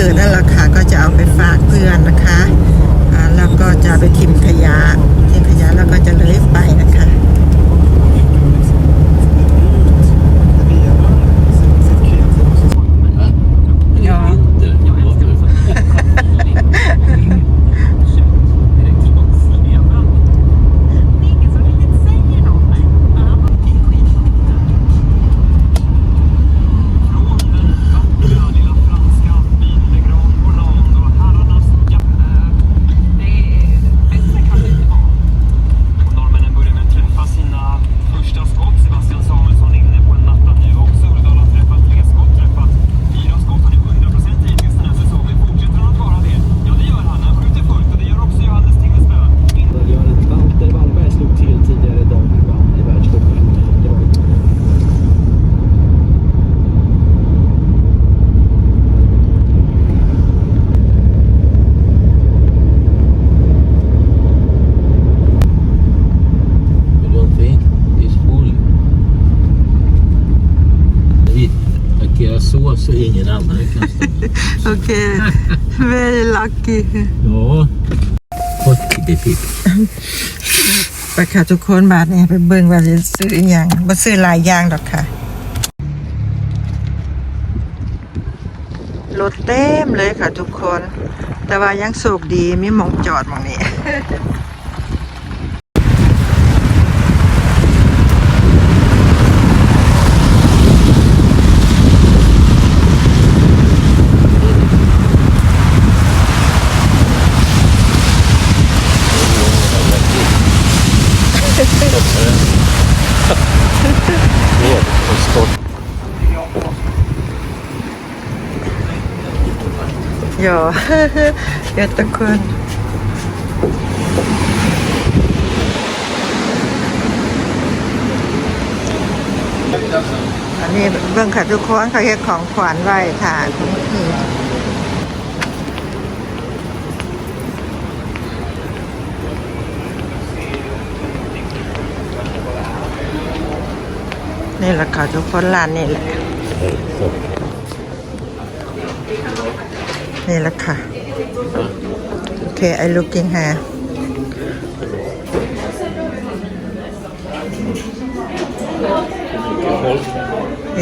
เกิดนั่นแหละค่ะก็จะเอาไปฝากเพื่อนนะคะแล้วก็จะไปทิมขยะทิมขยะแล้วก็จะเลยไปนะคะ very lucky Ja. Hockey det fick. ไปค่ะทุกคนบาทเนี่ยไปเบิ่งว่าจะซื้ออหย่างบ่ซื้อหลายอย่างดอกค่ะรถเต็มเลยค่ะทุกคน แต่ว่ายังโชคดีมีหมองจอดหมองนี้ Ja, jättekul. อันนี้เบิ่งค่ะทุกคนเขาเฮ็ดของขวัญไว้ค่ะคุณพี่นี่แหละค่ะทุกคนร้านนี่แหละ นี่แหละค่ะ โอเค I looking here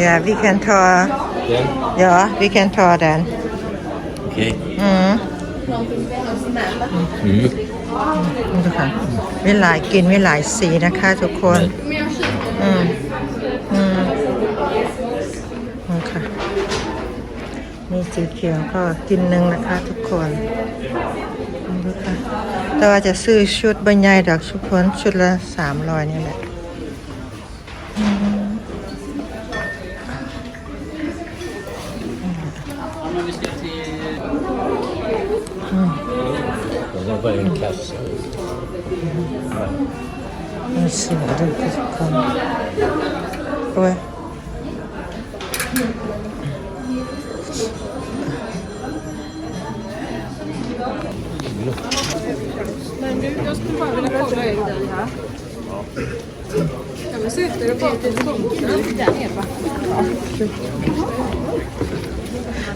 Yeah we can tour Den. Yeah we can tour then Okej. อืม Mm. ดูค่ะมีหลายกลินมีหลายสีนะคะทุกคน อืมอืมนี่ค่ะ มี สีเขียวก็กินหนึ่งนะคะทุกคนดูค่ะแต่ว่าจะซื้อชุดบรรยายดอกทุกคนชุดละสามร้อยนี่แหละมีเสือด้วยทุกคนโอ้ย skulle bara vilja kolla en grej här. Jag vill se efter och tomten.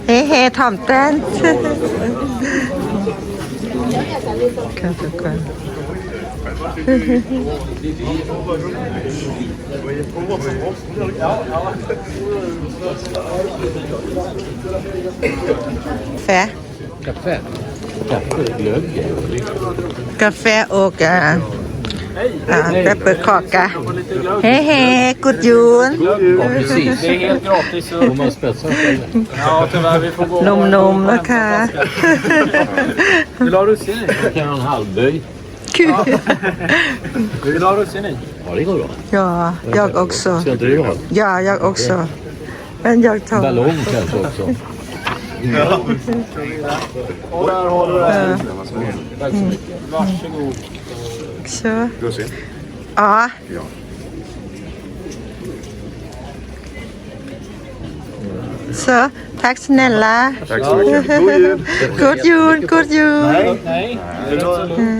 Hej hej tomten! Kanske kan. Café. Café? เต้นค่ะทุกคนแฟ Kaffe. Kaffe, glögg. กาแฟโอกาอ่าเปเปอร์คอกะเฮ้เฮ้กุดยูน Ja, precis. Det är helt gratis. Så... Får man spetsa själv? Ja, tyvärr. Vi får gå นมๆนะคะ Vill du ha russin i? Jag kan ha en halvböj. Vill du ha russin i? Ja, det går bra. Ja, jag också. Ska inte du ha? Ja, jag också. Men jag tar... Ballong kanske också. Och där har du det. Tack så mycket. Varsågod. Så. Ja. Så, tack snälla. Tack så mycket. God jul! God jul, god jul. Nej.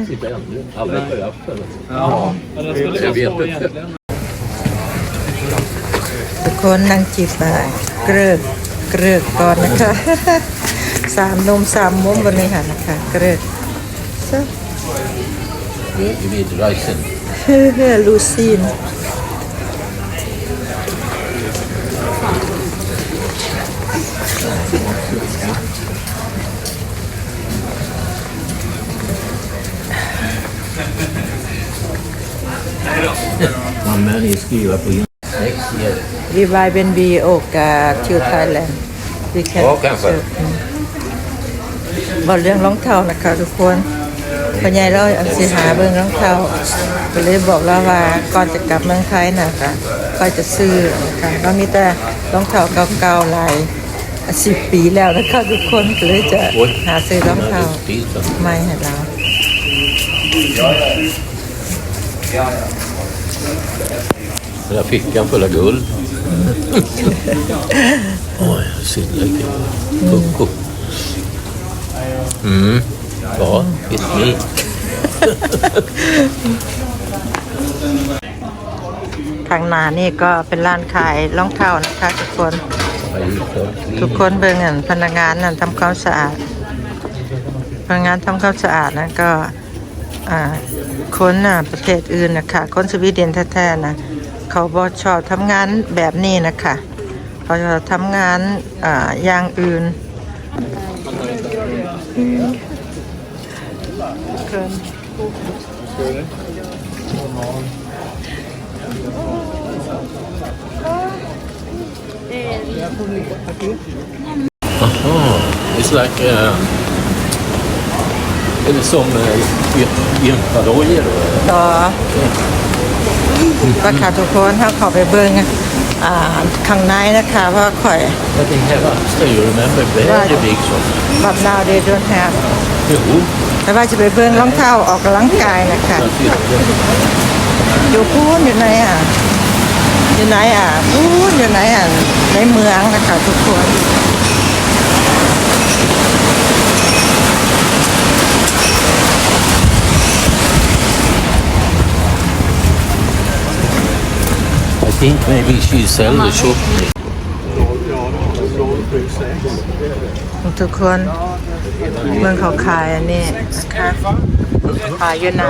Sitter ännu. Aldrig på rappen. Ja. Men den skulle Jag få vet stå inte. egentligen. ทุกคนนั่งจิบอ่ะเกลือก เกลือกก่อนนะคะสามนมสามมุมบนนี้ค่ะนะคะเกลือก so You need rice ลูซีน Man men ni skriva på sex years. รีไวเป็นบีโอกาทิวไทยแลนด์วีแคนโอ้ครับบอกเรื่องรองเท้านะคะทุกคนพอใหญายเราอันสิหาเบิ่งรองเท้าก็เลยบอกเราว่าก่อนจะกลับเมืองไทยนะคะก็จะซื้อนะคะเรามีแต่รองเท้าเก่าๆหลายสิบปีแล้วนะคะทุกคนก็เลยจะหาซื้อรองเท้า Pizza. ไม่ให้เรา Den där fickan full av guld. Oj, silverkul. Koko. Mm. Ja, it's me. ข้างหน้านี่ก็เป็นร้านขายรองเท้านะคะทุกคน I eat ทุกคนเบิ่งอันพนักงานนั่นทำความสะอาด พนักงานทำความสะอาดนั่นก็อ่าคนน่ะประเทศอื่นนะคะคนสวีเดนแท้ๆนะ เขาบ่ชอบทำงานแบบนี้นะคะเขาจะทำงานอ่าอย่างอื่นเกิน Aha, it's like... Uh, är det som uh, gymparojer? ต่ อราคาทุกคนถ้าเขาไปเบิ่งอ่าข้างในนะคะว่าข่อย But they have Astra, you remember? Very big shop. แบบ now they don't have Jo, แต่ว่าจะไปเบิ่งรองเท้าออกกำลังกายนะคะ jag tyckte. อยู่พูนอยู่ไหนอะอยู่ไหนอะพูนอยู่ไหนอะในเมืองนะคะทุกคน think maybe she sell the shop. ทุกคนเมืองเขาขายอันนี้นะคะขายอยู่หนา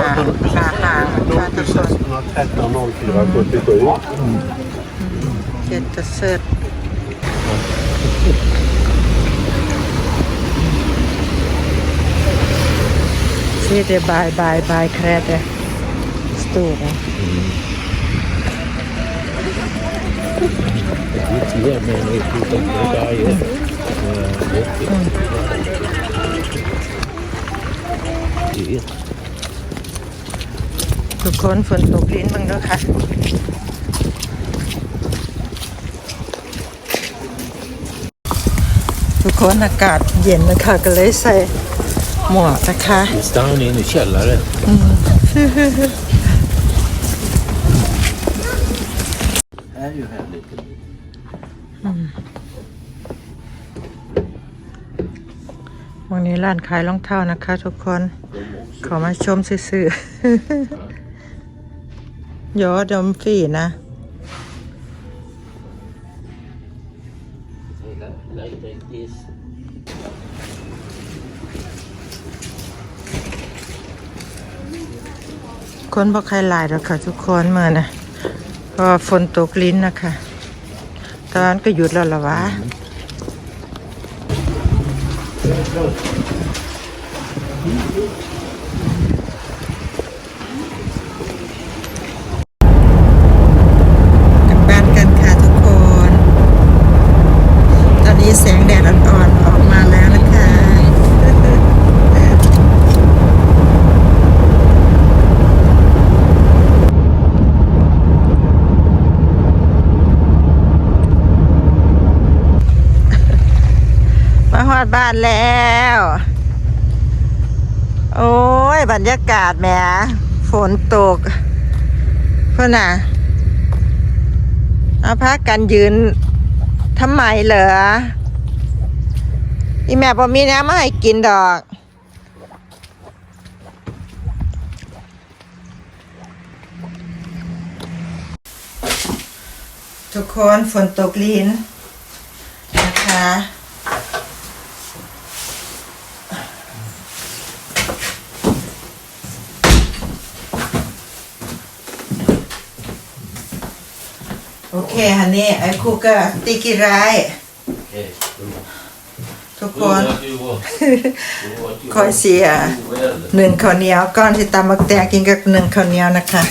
หนาหางนะคะทุกคนเจ็ดตะเซิร์ซีเดบายบายบายแครเดสตูนะ It's here, men if you take the diet. Uh, yeah. ทุกคนฝนตกลิ้นมึงด้วยค่ะทุกคนอากาศเย็นนะคะก็เลยใส่หมวกนะคะ It's down in the källare. วันนี้ร้านขายรองเท้านะคะ ทุกคน ขอมาชมซื่อๆยอดมฟรีนะคนบอกใครหลายแล้วค่ะ ทุกคนเมื่อนะพราะว่าฝนตกลิ้นนะคะ ตอนนั้นก็หยุดแล้วละวะ กลับบ้านกันค่ะทุกคน ตอนนี้แสงแดดอ่อนๆออกมาแล้วนะคะ มาฮอดบ้านแล้ว โอ้ย บรรยากาศแหมฝนตกเพื่อนน่ะเอาพักกันยืนทำไมเหรออีแม่พอมีน้ำมาให้กินดอก ทุกคนฝนตกลินนะคะ โอเคฮันนี่ไอ้คูก็ตีกี่ไรทุกคน คอยเสียหนึ่งข้าวเหนียวก้อนที่ตำมักแตงกินกับหนึ่งข้าวเหนียวนะคะ